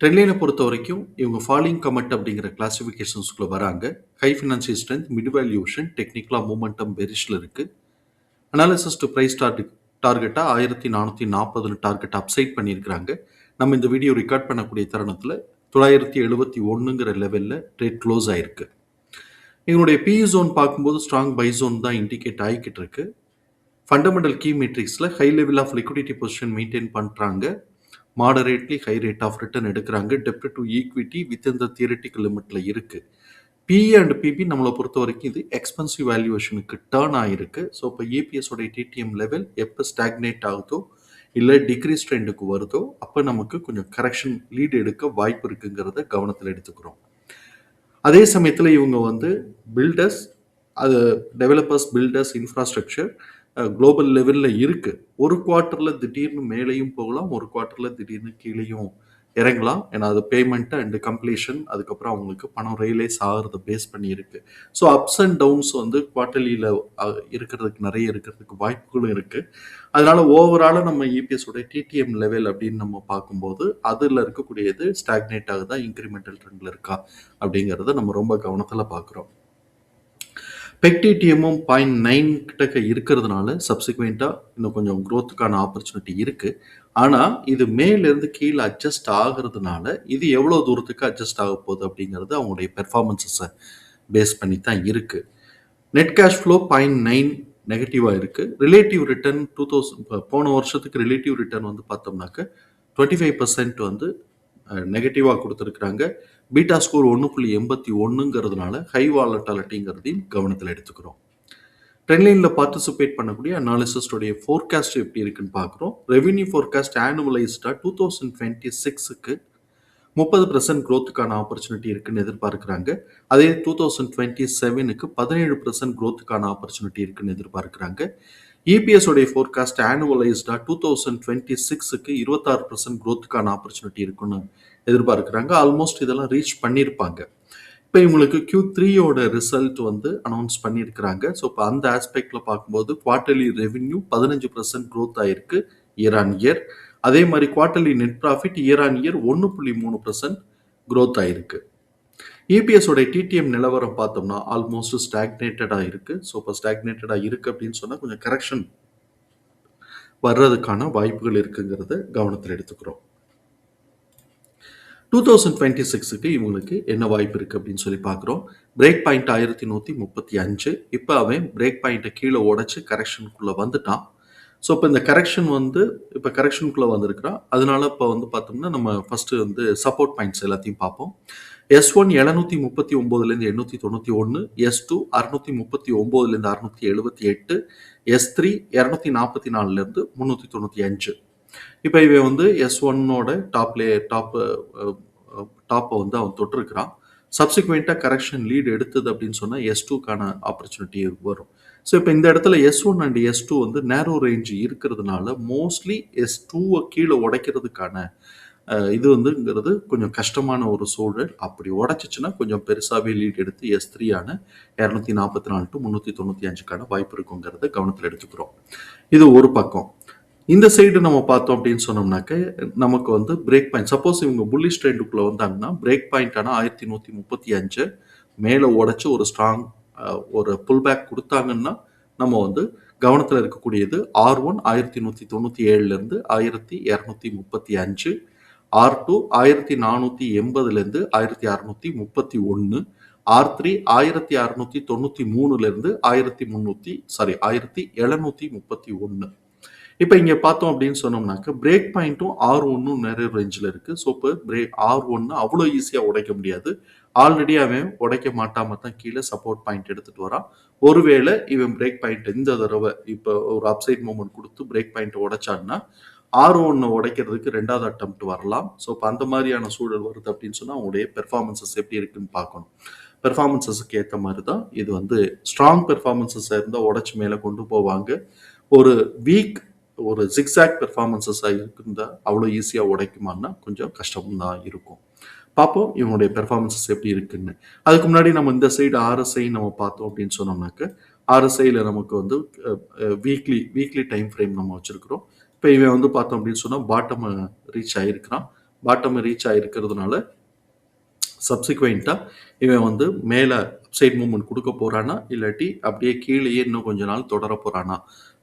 ட்ரெண்ட்லைனை பொறுத்த வரைக்கும் இவங்க ஃபாலிங் கமெண்ட் அப்படிங்கிற கிளாசிஃபிகேஷன்ஸ்குள்ளே வராங்க. High financial strength mid valuation டெக்னிக்கலாக மூமெண்டம் பெரிஷில் இருக்குது அனாலிசிஸ் டு ப்ரைஸ் டார்கெட் டார்கெட்டாக ஆயிரத்தி நானூற்றி நாற்பதுன்னு டார்கெட் அப்சைட் பண்ணியிருக்கிறாங்க. நம்ம இந்த வீடியோ ரெக்கார்ட் பண்ணக்கூடிய தருணத்தில் தொள்ளாயிரத்தி எழுபத்தி ஒன்றுங்கிற லெவலில் ரேட் க்ளோஸ் ஆகிருக்கு எங்களுடைய பி ஜோன் பார்க்கும்போது ஸ்ட்ராங் பை ஜோன் தான் இண்டிகேட் ஆகிக்கிட்டு இருக்கு. Fundamental key மெட்ரிக்ஸில் high level of liquidity position maintain பண்ணுறாங்க moderately high rate of return எடுக்கிறாங்க. டெப்ட் to equity with the theoretical லிமிட்டில் இருக்குது பிஇ அண்ட் பிபி நம்மளை பொறுத்த வரைக்கும் இது எக்ஸ்பென்சிவ் வேல்யூவேஷனுக்கு டேர்ன் ஆகிருக்கு ஸோ இப்போ ஏபிஎஸோட டிடிஎம் லெவல் எப்போ ஸ்டாக்னேட் ஆகுதோ இல்லை டிக்ரீஸ் ட்ரெண்டுக்கு வருதோ அப்போ நமக்கு கொஞ்சம் கரெக்ஷன் லீடு எடுக்க வாய்ப்பு இருக்குங்கிறத கவனத்தில் எடுத்துக்கிறோம். அதே சமயத்தில் இவங்க வந்து பில்டர்ஸ் அது டெவலப்பர்ஸ் பில்டர்ஸ் இன்ஃப்ராஸ்ட்ரக்சர் குளோபல் லெவலில் இருக்குது ஒரு குவார்ட்டரில் திடீர்னு மேலேயும் போகலாம் ஒரு குவார்ட்டரில் திடீர்னு கீழேயும் இறங்கலாம். ஏன்னா அது பேமெண்ட் அண்டு கம்ப்ளீஷன் அதுக்கப்புறம் அவங்களுக்கு பணம் ரியலைஸ் ஆகிறத பேஸ் பண்ணி இருக்கு. ஸோ அப்ஸ் அண்ட் டவுன்ஸ் வந்து குவார்ட்டர்லியில் இருக்கிறதுக்கு நிறைய இருக்கிறதுக்கு வாய்ப்புகளும் இருக்குது அதனால ஓவராலாக நம்ம இபிஎஸோட டிடிஎம் லெவல் அப்படின்னு நம்ம பார்க்கும்போது அதில் இருக்கக்கூடியது ஸ்டாக்னேட் ஆகுதா இன்க்ரிமெண்டல் ட்ரெண்டில் இருக்கா அப்படிங்கிறத நம்ம ரொம்ப கவனத்தில் பார்க்குறோம். பெக்டிடிஎம்மும் பாயிண்ட் நைன் கிட்டக்க இருக்கிறதுனால சப்சிக்வெண்ட்டாக இன்னும் கொஞ்சம் க்ரோத்துக்கான ஆப்பர்ச்சுனிட்டி இருக்குது ஆனால் இது மேலேருந்து கீழே அட்ஜஸ்ட் ஆகிறதுனால இது எவ்வளோ தூரத்துக்கு அட்ஜஸ்ட் ஆக போகுது அப்படிங்கிறது அவங்களுடைய பெர்ஃபார்மன்ஸஸை பேஸ் பண்ணி தான் இருக்குது net cash flow point nine நெகட்டிவாக இருக்குது ரிலேட்டிவ் ரிட்டர்ன் டூ தௌசண்ட் போன வருஷத்துக்கு ரிலேட்டிவ் ரிட்டர்ன் வந்து பார்த்தோம்னாக்க டுவெண்ட்டி ஃபைவ் பர்சன்ட் வந்து நெகட்டிவாக கொடுத்துருக்குறாங்க. பீட்டா ஸ்கோர் ஒன்று புள்ளி எண்பத்தி ஒன்றுங்கிறதுனால ஹை வாலட்டாலிட்டிங்கிறதையும் கவனத்தில் எடுத்துக்கிறோம். ட்ரெண்ட்லைனில் பார்ட்டிசிபேட் பண்ணக்கூடிய அனாலிசிஸ்டோடைய ஃபோர்காஸ்ட் எப்படி இருக்குன்னு பார்க்குறோம். ரெவென்யூ ஃபோர்காஸ்ட் ஆனுவலைஸ்டாக டூ தௌசண்ட் டுவெண்ட்டி சிக்ஸுக்கு முப்பது பர்சன்ட் க்ரோத்துக்கான ஆப்பர்ச்சுனிட்டி இருக்குன்னு எதிர்பார்க்குறாங்க. அதே டூ தௌசண்ட் டுவெண்ட்டி செவனுக்கு பதினேழு பர்சன்ட் க்ரோத்துக்கான ஆப்பர்ச்சுனிட்டி இருக்குன்னு எதிர்பார்க்குறாங்க. இபிஎஸ் உடைய ஃபோர்காஸ்ட் ஆனுவலைஸ்டாக டூ தௌசண்ட் டுவெண்ட்டி சிக்ஸுக்கு இருபத்தாறு பர்சன்ட் க்ரோத்துக்கான ஆப்பர்ச்சுனிட்டி இருக்குன்னு எதிர்பார்க்குறாங்க. ஆல்மோஸ்ட் இதெல்லாம் ரீச் பண்ணியிருப்பாங்க இப்போ இவங்களுக்கு கியூ த்ரீயோட ரிசல்ட் வந்து அனௌன்ஸ் பண்ணியிருக்கிறாங்க ஸோ இப்போ அந்த ஆஸ்பெக்டில் பார்க்கும்போது குவார்ட்டர்லி ரெவென்யூ பதினஞ்சு பர்சன்ட் க்ரோத் ஆயிருக்கு இயர் ஆன் இயர் அதே மாதிரி quarterly net profit year on year ஒன்று புள்ளி மூணு பர்சன்ட் க்ரோத் ஆகிருக்கு இபிஎஸோட டிடிஎம் நிலவரம் பார்த்தோம்னா ஆல்மோஸ்ட் ஸ்டாக்னேட்டடாக இருக்குது ஸோ இப்போ ஸ்டாக்னேட்டடாக இருக்குது அப்படின்னு சொன்னால் கொஞ்சம் கரெக்ஷன் வர்றதுக்கான வாய்ப்புகள் இருக்குங்கிறத கவனத்தில் எடுத்துக்கிறோம். டூ தௌசண்ட் டுவெண்ட்டி சிக்ஸுக்கு இவங்களுக்கு என்ன வாய்ப்பு இருக்குது அப்படின்னு சொல்லி பார்க்குறோம். பிரேக் பாயிண்ட் ஆயிரத்தி நூற்றி முப்பத்தி அஞ்சு. இப்போ அவன் பிரேக் பாயிண்ட்டை கீழே உடச்சி கரெக்ஷனுக்குள்ளே வந்துட்டான். ஸோ இப்போ இந்த கரெக்ஷன் வந்து இப்போ கரெக்ஷனுக்குள்ளே வந்திருக்கிறான் அதனால இப்போ வந்து பார்த்தோம்னா நம்ம ஃபஸ்ட்டு வந்து சப்போர்ட் பாயிண்ட்ஸ் எல்லாத்தையும் பார்ப்போம். எஸ் ஒன் எழுநூற்றி முப்பத்தி ஒம்போதுலேருந்து எண்ணூற்றி தொண்ணூற்றி ஒன்று எஸ் டூ அறுநூத்தி முப்பத்தி ஒம்போதுலேருந்து அறுநூத்தி எழுபத்தி எட்டு எஸ் த்ரீ இரநூத்தி நாற்பத்தி நாலுலேருந்து முந்நூற்றி தொண்ணூற்றி அஞ்சு. இப்போ இவன் வந்து எஸ் ஒன்னோட டாப்லே டாப்பு டாப்பை வந்து அவன் தொட்டிருக்கிறான். சப்சிக்வெண்ட்டாக கரெக்ஷன் லீடு எடுத்தது அப்படின்னு சொன்னால் எஸ் டூக்கான ஆப்பர்ச்சுனிட்டி வரும். ஸோ இப்போ இந்த இடத்துல S one and S two வந்து நேரோ ரேஞ்ச் இருக்கிறதுனால மோஸ்ட்லி எஸ் டூவை கீழே உடைக்கிறதுக்கான இது வந்துங்கிறது கொஞ்சம் கஷ்டமான ஒரு சூழல். அப்படி உடச்சிச்சுன்னா கொஞ்சம் பெருசாகவே லீட் எடுத்து எஸ் த்ரீயான இரநூத்தி நாற்பத்தி நாலு டு முந்நூற்றி தொண்ணூற்றி அஞ்சுக்கான வாய்ப்பு இருக்குங்கிறத கவனத்தில் எடுத்துக்கிறோம். இது ஒரு பக்கம். இந்த சைடு நம்ம பார்த்தோம் அப்படின்னு சொன்னோம்னாக்க நமக்கு வந்து பிரேக் பாயிண்ட் சப்போஸ் இவங்க புல்லிஷ் ட்ரெண்டுக்குள்ளே வந்தாங்கன்னா பிரேக் பாயிண்டான ஆயிரத்தி நூற்றி முப்பத்தி அஞ்சு மேலே உடச்சி ஒரு ஸ்ட்ராங் ஒரு புல் பேக் கொடுத்தாங்கன்னா நம்ம வந்து கவனத்தில் இருக்கக்கூடியது ஆர் ஒன் ஆயிரத்தி நூற்றி தொண்ணூற்றி ஏழுலேருந்து ஆயிரத்தி இரநூத்தி முப்பத்தி அஞ்சு ஆர் டூ ஆயிரத்தி நானூற்றி எண்பதுலேருந்து ஆயிரத்தி அறநூற்றி முப்பத்தி ஒன்று ஆர் த்ரீ ஆயிரத்தி அறநூற்றி தொண்ணூற்றி மூணுலேருந்து ஆயிரத்தி முந்நூற்றி சாரி ஆயிரத்தி எழுநூற்றி முப்பத்தி ஒன்று. இப்போ இங்கே பார்த்தோம் அப்படின்னு சொன்னோம்னாக்க பிரேக் பாயிண்ட்டும் ஆர் ஒன்றும் நிறைய ரேஞ்சில் இருக்குது ஸோ இப்போ பிரேக் ஆர் ஒன்று அவ்வளோ ஈஸியாக உடைக்க முடியாது. ஆல்ரெடி அவன் உடைக்க மாட்டாம தான் கீழே சப்போர்ட் பாயிண்ட் எடுத்துகிட்டு வரான். ஒருவேளை இவன் பிரேக் பாயிண்ட் இந்த தடவை இப்போ ஒரு அப்சைட் மூமெண்ட் கொடுத்து பிரேக் பாயிண்ட் உடைச்சான்னா ஆர் ஒன்று உடைக்கிறதுக்கு ரெண்டாவது அட்டம்ப்ட் வரலாம். ஸோ இப்போ அந்த மாதிரியான சூழல் வருது அப்படின்னு சொன்னால் அவங்களுடைய பெர்ஃபார்மன்சஸ் எப்படி இருக்குன்னு பார்க்கணும். பெர்ஃபார்மன்சஸுக்கு ஏற்ற மாதிரி தான் இது வந்து ஸ்ட்ராங் பெர்ஃபார்மன்சஸாக இருந்தால் உடச்சி மேலே கொண்டு போவாங்க. ஒரு வீக் ஒரு ஜிக்ஸாக் பெர்ஃபார்மன்சஸாக இருக்குந்தா அவ்வளோ ஈஸியாக உடைக்குமான்னா கொஞ்சம் கஷ்டம் தான் இருக்கும். பார்ப்போம் இவனுடைய பெர்ஃபார்மன்ஸஸ் எப்படி இருக்குன்னு. அதுக்கு முன்னாடி நம்ம இந்த சைடு ஆர்எஸ்ஐ நம்ம பார்த்தோம் அப்படின்னு சொன்னோம்னாக்க ஆர்எஸ்ஐயில் நமக்கு வந்து வீக்லி வீக்லி டைம் ஃப்ரேம் நம்ம வச்சுருக்கிறோம். இப்போ இவன் வந்து பார்த்தோம் அப்படின்னு சொன்னால் பாட்டம் ரீச் ஆகிருக்கிறான் பாட்டம் ரீச் ஆகிருக்கிறதுனால சப்சிக்வெண்ட்டாக இவன் வந்து மேலே அப்சைட் மூமெண்ட் கொடுக்க போகிறானா இல்லாட்டி அப்படியே கீழேயே இன்னும் கொஞ்ச நாள் தொடர போகிறானா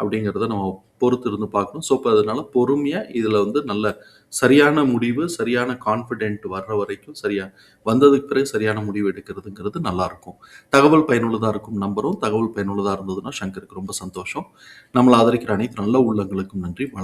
அப்படிங்கிறத நம்ம பொறுத்து இருந்து பார்க்கணும். ஸோ இப்போ அதனால பொறுமையாக இதில் வந்து நல்ல சரியான முடிவு சரியான கான்ஃபிடென்ட் வர்ற வரைக்கும் சரியா வந்ததுக்கு பிறகு சரியான முடிவு எடுக்கிறதுங்கிறது நல்லாயிருக்கும். தகவல் பயனுள்ளதாக இருக்கும் நம்பரும் தகவல் பயனுள்ளதாக இருந்ததுன்னா சங்கருக்கு ரொம்ப சந்தோஷம். நம்மளை ஆதரிக்கிற அனைத்து நல்ல உள்ளங்களுக்கும் நன்றி வணக்கம்.